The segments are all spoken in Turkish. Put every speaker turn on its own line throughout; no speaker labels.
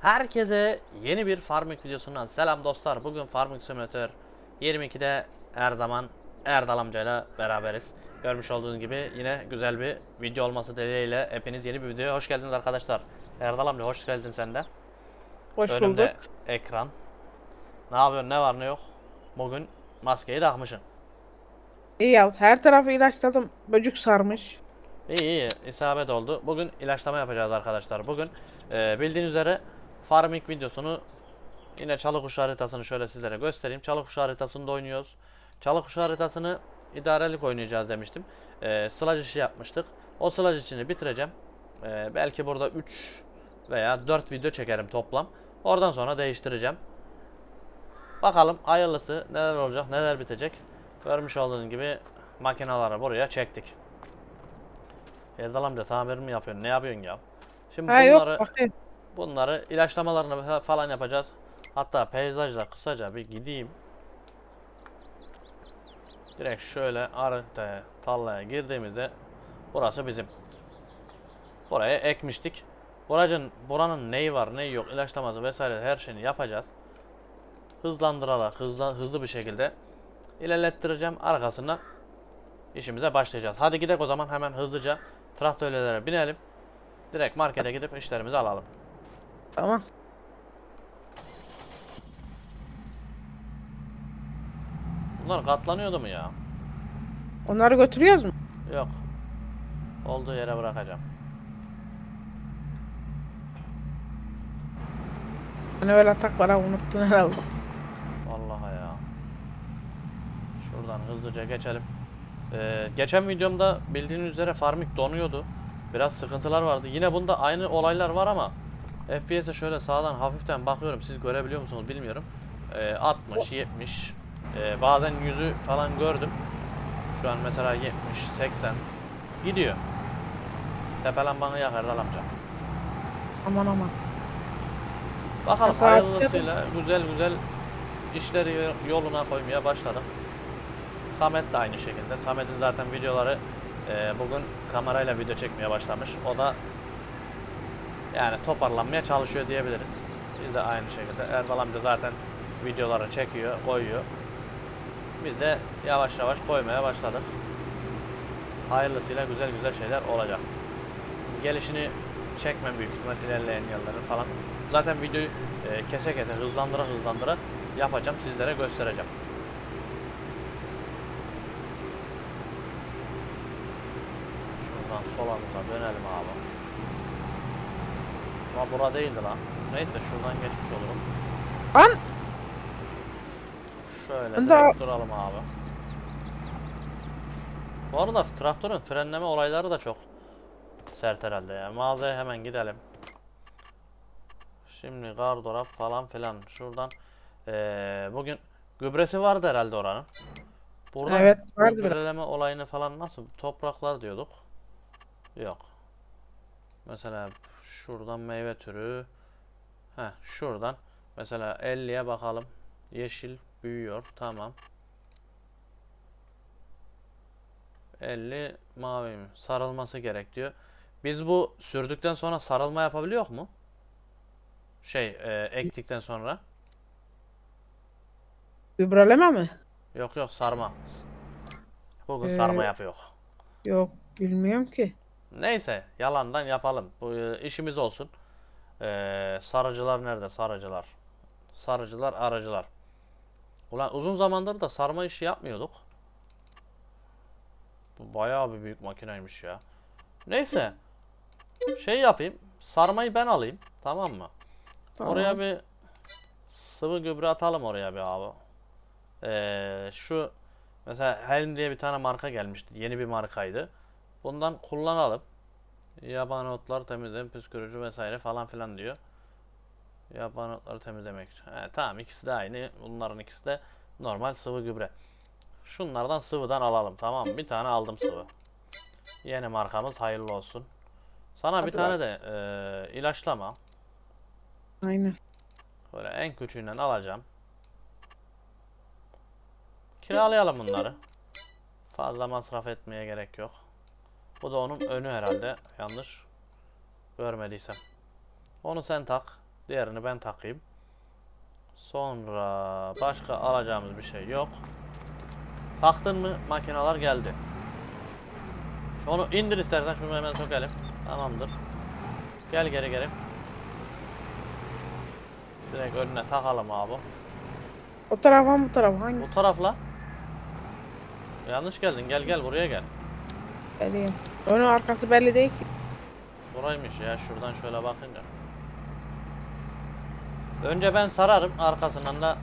Herkese yeni bir Farming videosundan selam dostlar. Bugün Farming Simulator 22'de her zaman Erdal amcayla beraberiz. Görmüş olduğunuz gibi yine güzel bir video olması dileğiyle hepiniz yeni bir videoya hoş geldiniz arkadaşlar. Erdal amca hoş geldin sen de.
Hoş
Önümde
bulduk.
ekran. Ne yapıyorsun ne var ne yok? Bugün maskeyi takmışsın.
İyi ya her tarafı ilaçladım. Böcük sarmış.
İyi iyi isabet oldu. Bugün ilaçlama yapacağız arkadaşlar. Bugün e, bildiğiniz üzere farming videosunu yine çalı kuşu haritasını şöyle sizlere göstereyim. Çalı kuşu haritasında oynuyoruz. Çalı kuşu haritasını idarelik oynayacağız demiştim. E, sılaj işi yapmıştık. O sılaj işini bitireceğim. E, belki burada 3 veya 4 video çekerim toplam. Oradan sonra değiştireceğim. Bakalım hayırlısı neler olacak neler bitecek. Görmüş olduğunuz gibi makineleri buraya çektik. Erdal amca tamir mi yapıyorsun? Ne yapıyorsun ya? Şimdi
Ha yok
bunları
bakayım.
Bunları ilaçlamalarını fa- falan yapacağız. Hatta peyzajla kısaca bir gideyim. Direkt şöyle haritaya, tarlaya girdiğimizde burası bizim. Buraya ekmiştik. Buracın, buranın neyi var neyi yok ilaçlaması vesaire her şeyini yapacağız. Hızlandırarak hızlı, hızlı bir şekilde ilerlettireceğim. Arkasından işimize başlayacağız. Hadi gidelim o zaman hemen hızlıca traktörlere binelim. Direkt markete gidip işlerimizi alalım.
Tamam.
Bunlar katlanıyordu mu ya?
Onları götürüyoruz mu?
Yok. Olduğu yere bırakacağım.
Hani öyle atak bana unuttun herhalde.
Vallahi ya. Şuradan hızlıca geçelim. Ee, geçen videomda bildiğiniz üzere Farmik donuyordu. Biraz sıkıntılar vardı. Yine bunda aynı olaylar var ama FPS'e şöyle sağdan hafiften bakıyorum. Siz görebiliyor musunuz bilmiyorum. Ee, 60, 70. Ee, bazen yüzü falan gördüm. Şu an mesela 70, 80. Gidiyor. Sepelen bana yakar Erdal amca.
Aman aman.
Bakalım
Mesela-
hayırlısıyla güzel güzel işleri yoluna koymaya başladık. Samet de aynı şekilde. Samet'in zaten videoları e, bugün kamerayla video çekmeye başlamış. O da yani toparlanmaya çalışıyor diyebiliriz. Biz de aynı şekilde. Erdal amca zaten videoları çekiyor, koyuyor. Biz de yavaş yavaş koymaya başladık. Hayırlısıyla güzel güzel şeyler olacak. Gelişini çekmem büyük ihtimal ilerleyen yılları falan. Zaten videoyu e, kese kese hızlandıra hızlandıra yapacağım sizlere göstereceğim. Şuradan solumuza dönelim abi. Ama bura değildi lan. Neyse şuradan geçmiş olurum.
Lan!
Şöyle
de-
duralım abi. Bu arada traktörün frenleme olayları da çok sert herhalde ya. Mağazaya hemen gidelim. Şimdi gardırop falan filan. Şuradan eee, bugün gübresi vardı herhalde oranın. Burada
Evet,
gübreleme olayını falan nasıl topraklar diyorduk. Yok. Mesela şuradan meyve türü. Heh, şuradan mesela 50'ye bakalım. Yeşil büyüyor. Tamam. 50 mavi mi? Sarılması gerek diyor. Biz bu sürdükten sonra sarılma yapabiliyor mu? Şey, e, ektikten sonra.
Gübreleme mi?
Yok yok sarma. Bugün
Ee,
sarma yapıyor.
Yok bilmiyorum ki.
Neyse yalandan yapalım. Bu e, işimiz olsun. Ee, sarıcılar nerede? Sarıcılar. Sarıcılar, arıcılar. Ulan uzun zamandır da sarma işi yapmıyorduk. Bu bayağı bir büyük makineymiş ya. Neyse. Şey yapayım. Sarmayı ben alayım. Tamam mı?
Tamam.
Oraya bir sıvı gübre atalım oraya bir abi. Ee, şu mesela Helm diye bir tane marka gelmişti. Yeni bir markaydı. Bundan kullanalım. Yabani otlar temizleme, püskürücü vesaire falan filan diyor. Yabani otları temizlemek için. He, tamam ikisi de aynı. Bunların ikisi de normal sıvı gübre. Şunlardan sıvıdan alalım tamam? Bir tane aldım sıvı. Yeni markamız hayırlı olsun. Sana bir
Hadi
tane de e, ilaçlama.
Aynen.
Böyle en küçüğünden alacağım. Kiralayalım bunları. Fazla masraf etmeye gerek yok. Bu da onun önü herhalde. Yanlış görmediysem. Onu sen tak. Diğerini ben takayım. Sonra başka alacağımız bir şey yok. Taktın mı makineler geldi. Şunu indir istersen şunu hemen sökelim. Tamamdır. Gel geri geri. Direkt önüne takalım abi.
O tarafa mı bu tarafa hangisi?
Bu tarafla. Yanlış geldin. Gel gel buraya gel.
Geleyim. Önü arkası belli değil ki.
Buraymış ya şuradan şöyle bakınca. Önce ben sararım arkasından da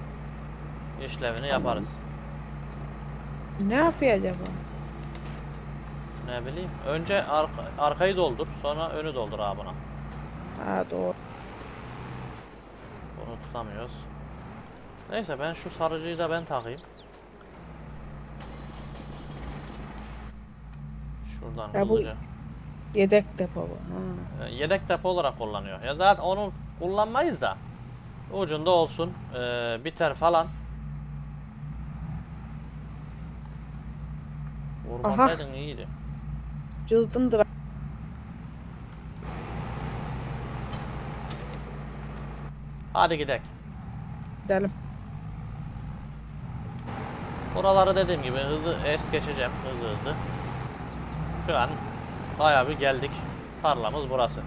işlevini yaparız.
Ne yapıyor acaba?
Ne bileyim. Önce arka, arkayı doldur sonra önü doldur abi buna.
Ha doğru.
Bunu tutamıyoruz. Neyse ben şu sarıcıyı da ben takayım. Şuradan
Ya bu-
hızlıca.
Yedek depo bu. Ha.
E, Yedek depo olarak kullanıyor. Ya zaten onu kullanmayız da. Ucunda olsun. e, biter falan. Vurmasaydın iyiydi.
Cızdındır.
Hadi gidelim.
Gidelim.
Buraları dediğim gibi hızlı es geçeceğim. Hızlı hızlı. Şu an bayağı bir geldik. Tarlamız burası.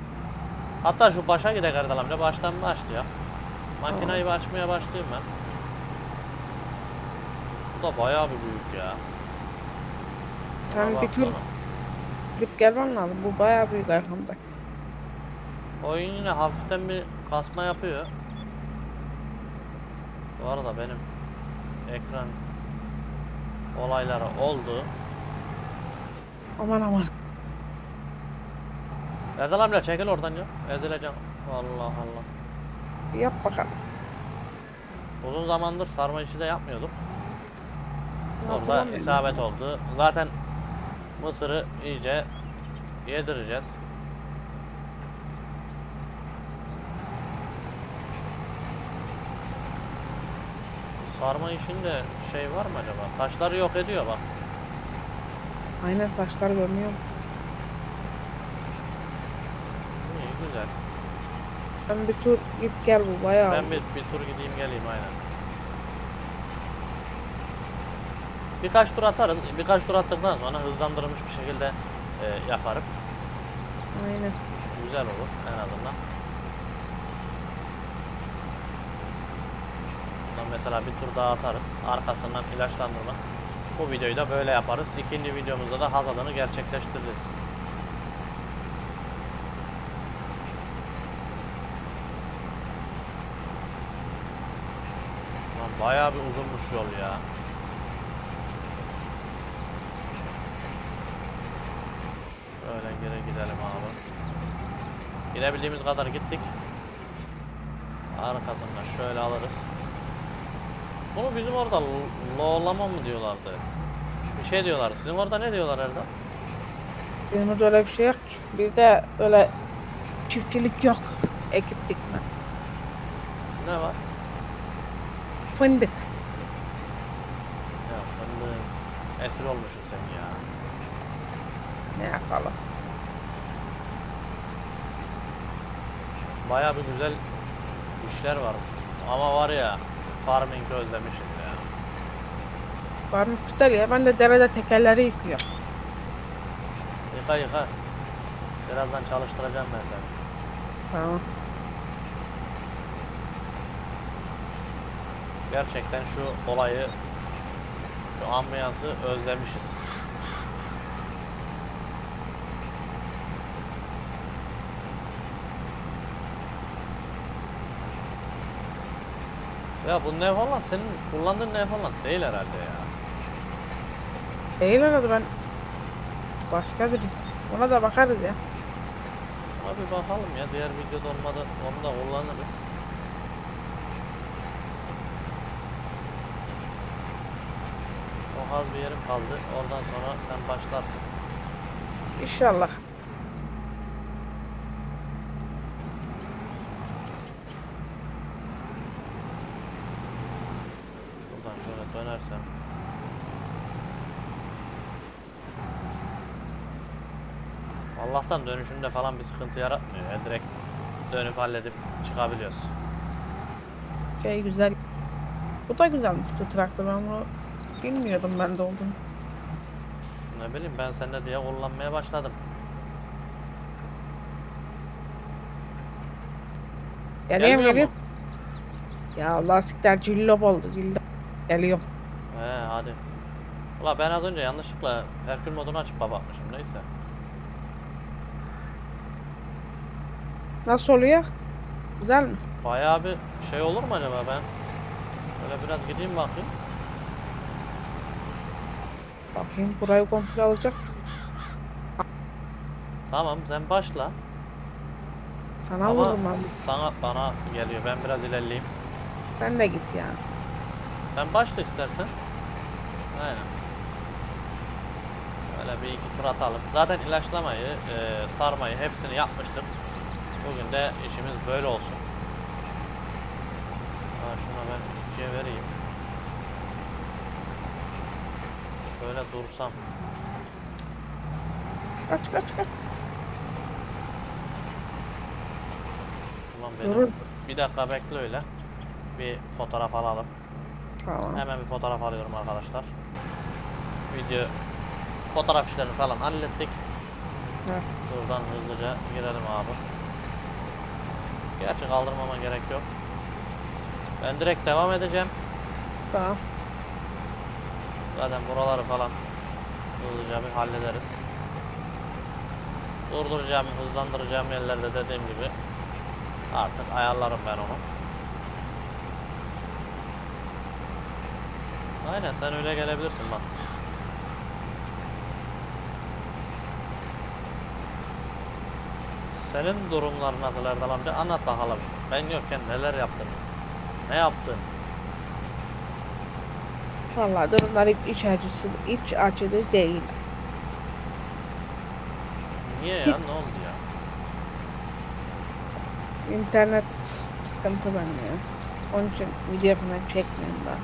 Hatta şu başa gidelim Erdal amca. Baştan başlıyor. Makinayı bir açmaya başlayayım ben. Bu da bayağı bir büyük ya.
Sen bir tur gidip gelmem lazım. Bu bayağı büyük arkamda.
Oyun yine hafiften bir kasma yapıyor. Bu arada benim ekran olayları oldu.
Aman aman.
Erdal amca çekil oradan ya. Ezileceğim. Allah Allah.
Yap bakalım.
Uzun zamandır sarma işi de yapmıyorduk. Orada isabet oldu. Zaten mısırı iyice yedireceğiz. Sarma işinde şey var mı acaba? Taşları yok ediyor bak.
Aynen taşlar görmüyorum.
İyi güzel.
Sen bir tur git gel bu bayağı.
Ben bir, bir tur gideyim geleyim aynen. Birkaç tur atarız. Birkaç tur attıktan sonra hızlandırılmış bir şekilde e, yaparım.
Aynen.
Güzel olur en azından. Bundan mesela bir tur daha atarız. Arkasından ilaçlandırma. Bu videoyu da böyle yaparız. İkinci videomuzda da hasadını gerçekleştiririz. Lan bayağı bir uzunmuş yol ya. Şöyle geri gidelim abi. Gidebildiğimiz kadar gittik. Arkasından şöyle alırız. Bunu bizim orada lo- loğlama mı diyorlardı? Bir şey diyorlar. Sizin orada ne diyorlar Erdal?
Bizim orada öyle bir şey yok ki. Bizde öyle çiftçilik yok. Ekip dikme.
Ne var?
Fındık.
Ya fındığın esir olmuşsun sen ya.
Ne yapalım?
Baya bir güzel işler var. Ama var ya farming özlemişiz ya.
Varmış güzel ya. Ben de derede tekerleri yıkıyorum.
Yıka yıka. Birazdan çalıştıracağım ben seni.
Tamam.
Gerçekten şu olayı, şu ambiyansı özlemişiz. Ya bu ne falan senin kullandığın ne falan değil herhalde ya.
Değil herhalde ben. Başka birisi. Ona da bakarız ya.
Abi bakalım ya diğer videoda olmadı onu da kullanırız. Çok az bir yerim kaldı. Oradan sonra sen başlarsın.
İnşallah.
Şuradan şöyle dönersem. Allah'tan dönüşünde falan bir sıkıntı yaratmıyor ya. Direkt dönüp halledip çıkabiliyoruz.
Şey güzel. Bu da güzelmiş bu traktör. Ben bunu bilmiyordum ben de olduğunu.
Ne bileyim ben sende diye kullanmaya başladım.
Geliyorum
Gelmiyor
geliyorum. Ya lastikler cillop oldu cillop. Geliyorum.
He hadi. Ula ben az önce yanlışlıkla Herkül modunu açıp kapatmışım neyse.
Nasıl oluyor? Güzel mi?
Bayağı bir şey olur mu acaba ben? Böyle biraz gideyim bakayım.
Bakayım burayı komple alacak.
Tamam sen başla.
Sana
Ama
vururum ben.
sana bana geliyor. Ben biraz ilerleyeyim.
Sen de git ya.
Sen başla istersen. Aynen. Böyle bir iki tur atalım. Zaten ilaçlamayı, e, sarmayı hepsini yapmıştım. Bugün de işimiz böyle olsun. Ha, şuna ben çiftçiye vereyim. Şöyle dursam.
Kaç kaç kaç.
Ulan benim. Bir dakika bekle öyle. Bir fotoğraf alalım.
Tamam.
Hemen bir fotoğraf alıyorum arkadaşlar. Video fotoğraf işlerini falan hallettik.
Evet.
Buradan hızlıca girelim abi. Gerçi kaldırmama gerek yok. Ben direkt devam edeceğim.
Tamam.
Zaten buraları falan hızlıca bir hallederiz. Durduracağım, hızlandıracağım yerlerde dediğim gibi artık ayarlarım ben onu. Aynen sen öyle gelebilirsin bak. Senin durumlar nasıl Erdal amca? Anlat bakalım. Ben yokken neler yaptın? Ne yaptın?
Vallahi durumlar hiç iç acısı, iç acılı değil.
Niye ya? Ne oldu ya?
İnternet sıkıntı bende ya. Onun için video falan çekmiyorum daha.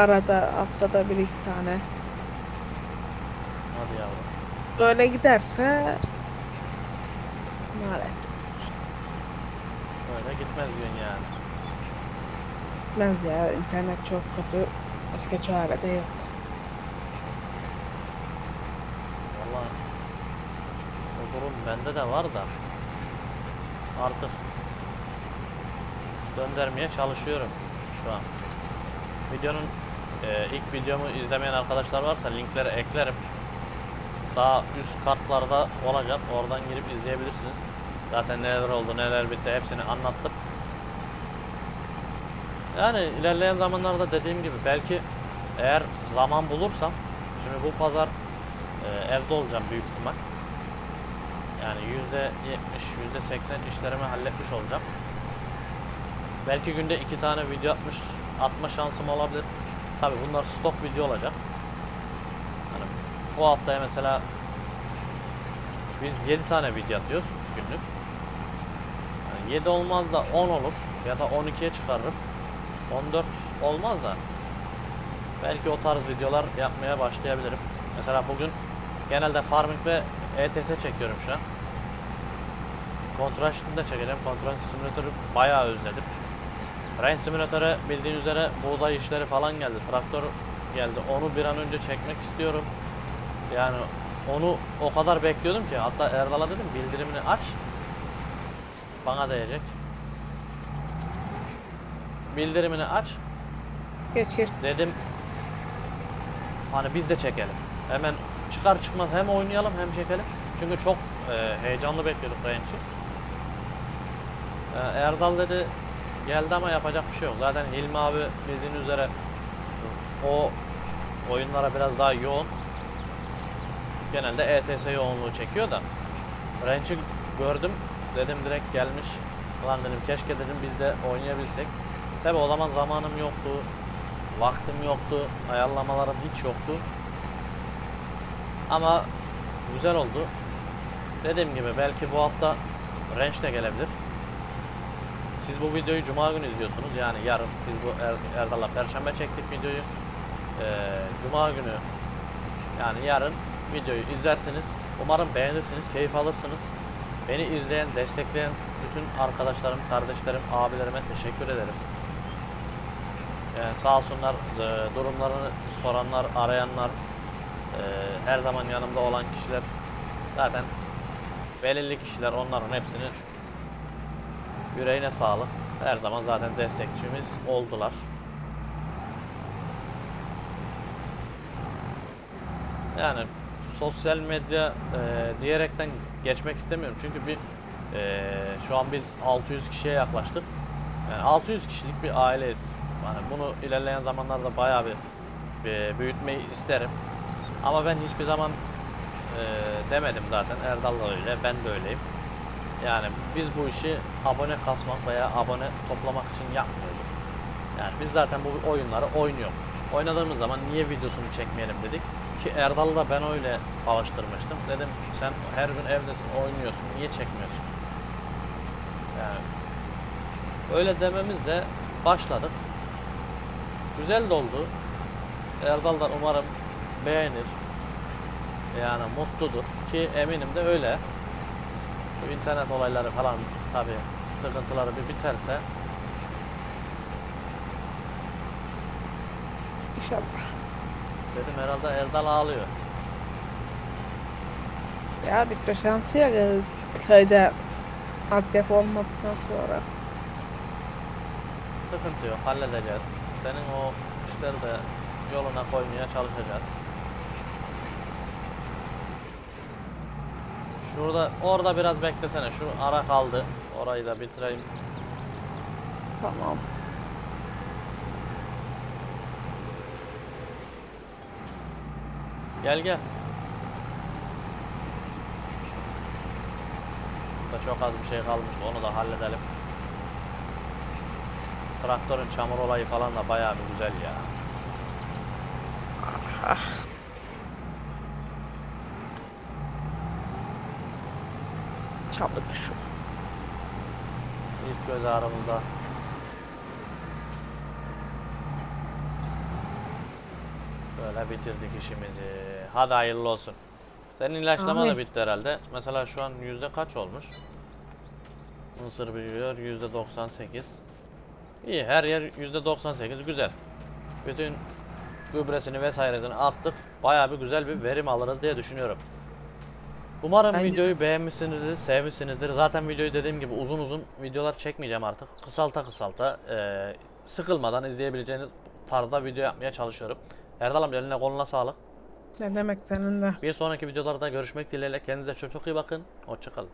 Arada haftada bir iki tane.
Hadi yavrum.
Böyle giderse maalesef
Böyle gitmez gün yani.
gitmez ya. İnternet çok kötü. Başka çare de yok.
Vallahi o durum bende de var da artık döndürmeye çalışıyorum şu an. Videonun e, ilk videomu izlemeyen arkadaşlar varsa linkleri eklerim. Sağ üst kartlarda olacak. Oradan girip izleyebilirsiniz. Zaten neler oldu, neler bitti hepsini anlattım. Yani ilerleyen zamanlarda dediğim gibi belki eğer zaman bulursam şimdi bu pazar e, evde olacağım büyük ihtimal. Yani yüzde yetmiş, yüzde seksen işlerimi halletmiş olacağım. Belki günde iki tane video atmış, atma şansım olabilir. Tabi bunlar stok video olacak. Bu haftaya mesela biz 7 tane video atıyoruz günlük. Yani 7 olmaz da 10 olur ya da 12'ye çıkarırım. 14 olmaz da belki o tarz videolar yapmaya başlayabilirim. Mesela bugün genelde farming ve ETS çekiyorum şu an. Kontrol de çekeceğim. Kontrol simülatörü bayağı özledim. Rain simülatöre bildiğin üzere buğday işleri falan geldi. Traktör geldi. Onu bir an önce çekmek istiyorum. Yani onu o kadar bekliyordum ki hatta Erdal'a dedim bildirimini aç. Bana değecek. Bildirimini aç.
Geç geç.
Dedim hani biz de çekelim. Hemen çıkar çıkmaz hem oynayalım hem çekelim. Çünkü çok e, heyecanlı bekliyorduk Range'i. E, Erdal dedi geldi ama yapacak bir şey yok. Zaten Hilmi abi bildiğin üzere o oyunlara biraz daha yoğun. Genelde ETS yoğunluğu çekiyor da. Range'i gördüm. Dedim direkt gelmiş. Ulan dedim keşke dedim biz de oynayabilsek. Tabi o zaman zamanım yoktu. Vaktim yoktu. Ayarlamalarım hiç yoktu. Ama güzel oldu. Dediğim gibi belki bu hafta Range de gelebilir. Siz bu videoyu Cuma günü izliyorsunuz. Yani yarın biz bu er, Erdal'la Perşembe çektik videoyu. Ee, Cuma günü yani yarın videoyu izlersiniz. Umarım beğenirsiniz, keyif alırsınız. Beni izleyen, destekleyen bütün arkadaşlarım, kardeşlerim, abilerime teşekkür ederim. Yani sağ olsunlar e, durumlarını soranlar, arayanlar, e, her zaman yanımda olan kişiler zaten belirli kişiler onların hepsinin yüreğine sağlık. Her zaman zaten destekçimiz oldular. Yani sosyal medya e, diyerekten geçmek istemiyorum. Çünkü bir e, şu an biz 600 kişiye yaklaştık. Yani 600 kişilik bir aileyiz. Yani bunu ilerleyen zamanlarda bayağı bir, bir büyütmeyi isterim. Ama ben hiçbir zaman e, demedim zaten. Erdal da öyle, ben de öyleyim. Yani biz bu işi abone kasmak veya abone toplamak için yapmıyorduk. Yani biz zaten bu oyunları oynuyoruz. Oynadığımız zaman niye videosunu çekmeyelim dedik. Ki Erdal'ı da ben öyle alıştırmıştım. Dedim sen her gün evdesin oynuyorsun niye çekmiyorsun? Yani öyle dememizle başladık. Güzel de oldu. Erdal da umarım beğenir. Yani mutludur ki eminim de öyle. Şu internet olayları falan tabi sıkıntıları bir biterse
İnşallah.
Dedim herhalde Erdal ağlıyor.
Ya bir de şansı ya e, köyde altyapı olmadıktan sonra.
Sıkıntı yok halledeceğiz. Senin o işleri de yoluna koymaya çalışacağız. Şurada orada biraz beklesene. Şu ara kaldı. Orayı da bitireyim.
Tamam.
Gel gel. Burada çok az bir şey kalmış. Onu da halledelim. Traktörün çamur olayı falan da bayağı bir güzel ya.
Çalık şu.
İlk göz ağrımızda. Böyle bitirdik işimizi. Hadi hayırlı olsun. Senin ilaçlama da
Amin.
bitti herhalde. Mesela şu an yüzde kaç olmuş? Mısır büyüyor yüzde 98. İyi her yer yüzde 98 güzel. Bütün gübresini vesairesini attık. Bayağı bir güzel bir verim alırız diye düşünüyorum. Umarım
Bence-
videoyu beğenmişsinizdir, sevmişsinizdir. Zaten videoyu dediğim gibi uzun uzun videolar çekmeyeceğim artık. Kısalta kısalta, eee, sıkılmadan izleyebileceğiniz tarzda video yapmaya çalışıyorum. Erdal amca eline koluna sağlık.
Ne demek senin de.
Bir sonraki videolarda görüşmek dileğiyle. Kendinize çok çok iyi bakın. Hoşçakalın.